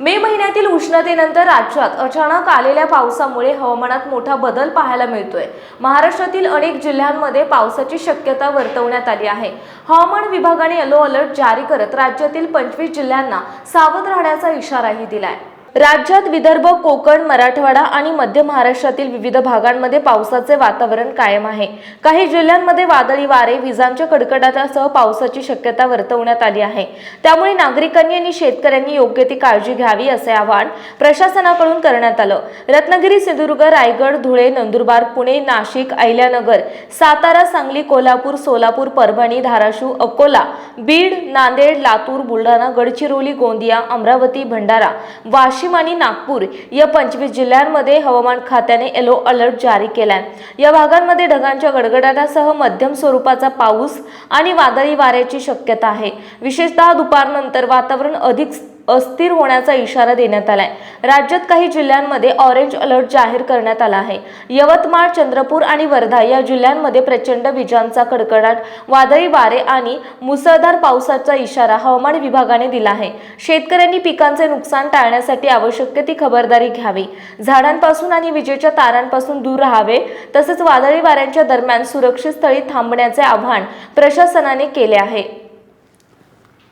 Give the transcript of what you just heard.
मे महिन्यातील उष्णतेनंतर राज्यात अचानक आलेल्या पावसामुळे हवामानात मोठा बदल पाहायला मिळतोय. महाराष्ट्रातील अनेक जिल्ह्यांमध्ये पावसाची शक्यता वर्तवण्यात आली आहे. हवामान विभागाने येलो अलर्ट जारी करत राज्यातील पंचवीस जिल्ह्यांना सावध राहण्याचा इशाराही दिलाय. राज्यात विदर्भ कोकण मराठवाडा आणि मध्य महाराष्ट्रातील विविध भागांमध्ये पावसाचे वातावरण कायम आहे. काही जिल्ह्यांमध्ये वादळी वारे विजांच्या कडकडाटासह पावसाची शक्यता वर्तवण्यात आली आहे. त्यामुळे नागरिकांनी आणि शेतकऱ्यांनी योग्य ती काळजी घ्यावी असे आवाहन प्रशासनाकडून करण्यात आलं. रत्नागिरी सिंधुदुर्ग रायगड धुळे नंदुरबार पुणे नाशिक अहिल्यानगर सातारा सांगली कोल्हापूर सोलापूर परभणी धाराशिव अकोला बीड नांदेड लातूर बुलढाणा गडचिरोली गोंदिया अमरावती भंडारा वाशिम आणि नागपूर या पंचवीस जिल्ह्यांमध्ये हवामान खात्याने येलो अलर्ट जारी केलाय. या भागांमध्ये ढगांच्या गडगडाटासह मध्यम स्वरूपाचा पाऊस आणि वादळी वाऱ्याची शक्यता आहे. विशेषतः दुपारनंतर वातावरण अधिक अस्थिर होण्याचा इशारा देण्यात आलाय. राज्यात काही जिल्ह्यांमध्ये ऑरेंज अलर्ट जाहीर करण्यात आला आहे. यवतमाळ चंद्रपूर आणि वर्धा या जिल्ह्यांमध्ये प्रचंड विजांचा कडकडाट वादळी वारे आणि मुसळधार पावसाचा इशारा हवामान विभागाने दिला आहे. शेतकऱ्यांनी पिकांचे नुकसान टाळण्यासाठी आवश्यक ती खबरदारी घ्यावी. झाडांपासून आणि विजेच्या तारांपासून दूर राहावे तसेच वादळी वाऱ्यांच्या दरम्यान सुरक्षित स्थळी थांबण्याचे आव्हान प्रशासनाने केले आहे.